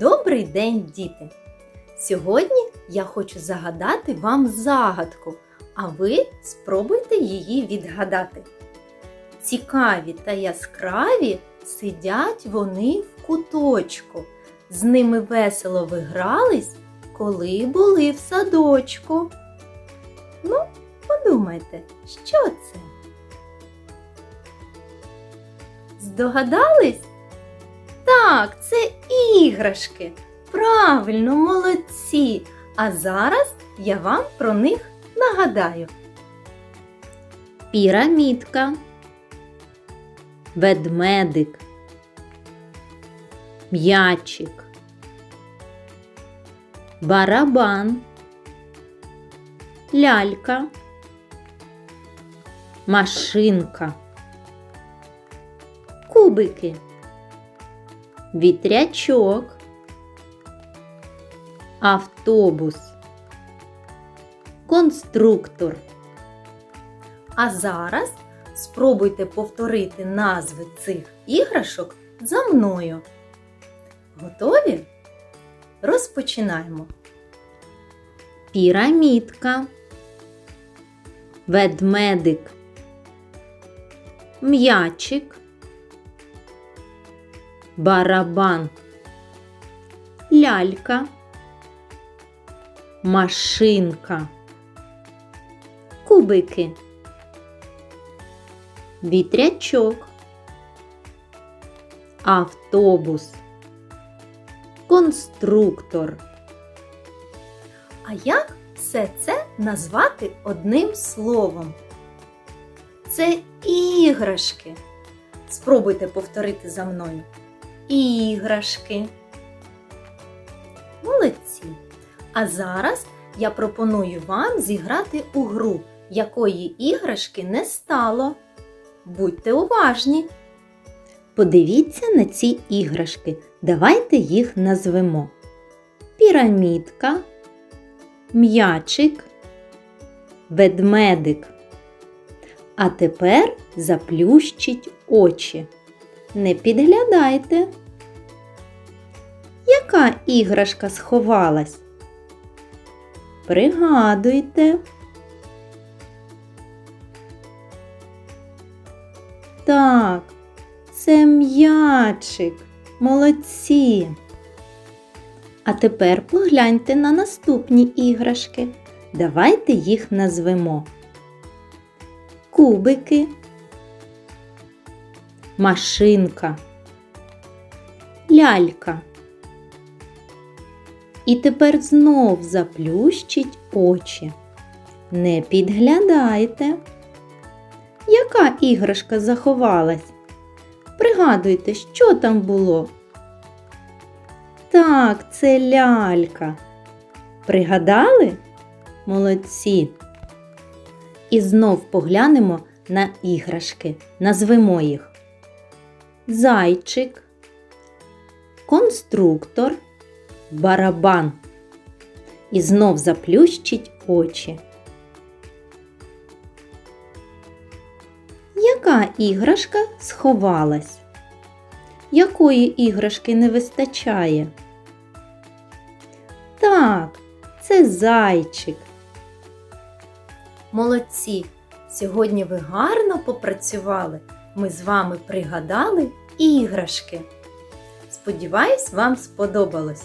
Добрий день, діти! Сьогодні я хочу загадати вам загадку, а ви спробуйте її відгадати. Цікаві та яскраві сидять вони в куточку. З ними весело ви грались, коли були в садочку. Ну, подумайте, що це? Здогадались? Так, це іграшки. Правильно, молодці. А зараз я вам про них нагадаю. Пірамідка, ведмедик, м'ячик, барабан, лялька, машинка, кубики вітрячок, автобус, конструктор. А зараз спробуйте повторити назви цих іграшок за мною. Готові? Розпочинаємо. Пірамідка, ведмедик, м'ячик, барабан, лялька, машинка, кубики, вітрячок, автобус, конструктор. А як все це назвати одним словом? Це іграшки. Спробуйте повторити за мною іграшки. Молодці! А зараз я пропоную вам зіграти у гру, якої іграшки не стало. Будьте уважні! Подивіться на ці іграшки. Давайте їх назвемо: пірамідка, м'ячик, ведмедик. А тепер заплющіть очі. Не підглядайте. Яка іграшка сховалась? Пригадуйте. Так, це м'ячик. Молодці. А тепер погляньте на наступні іграшки. Давайте їх назвемо. Кубики машинка, лялька. І тепер знов заплющіть очі. Не підглядайте. Яка іграшка заховалась? Пригадуйте, що там було? Так, це лялька. Пригадали? Молодці. І знов поглянемо на іграшки. Назвемо їх зайчик, конструктор, барабан. І знов заплющить очі. Яка іграшка сховалась? Якої іграшки не вистачає? Так, це зайчик. Молодці! Сьогодні ви гарно попрацювали. Ми з вами пригадали іграшки. Сподіваюсь, вам сподобалось.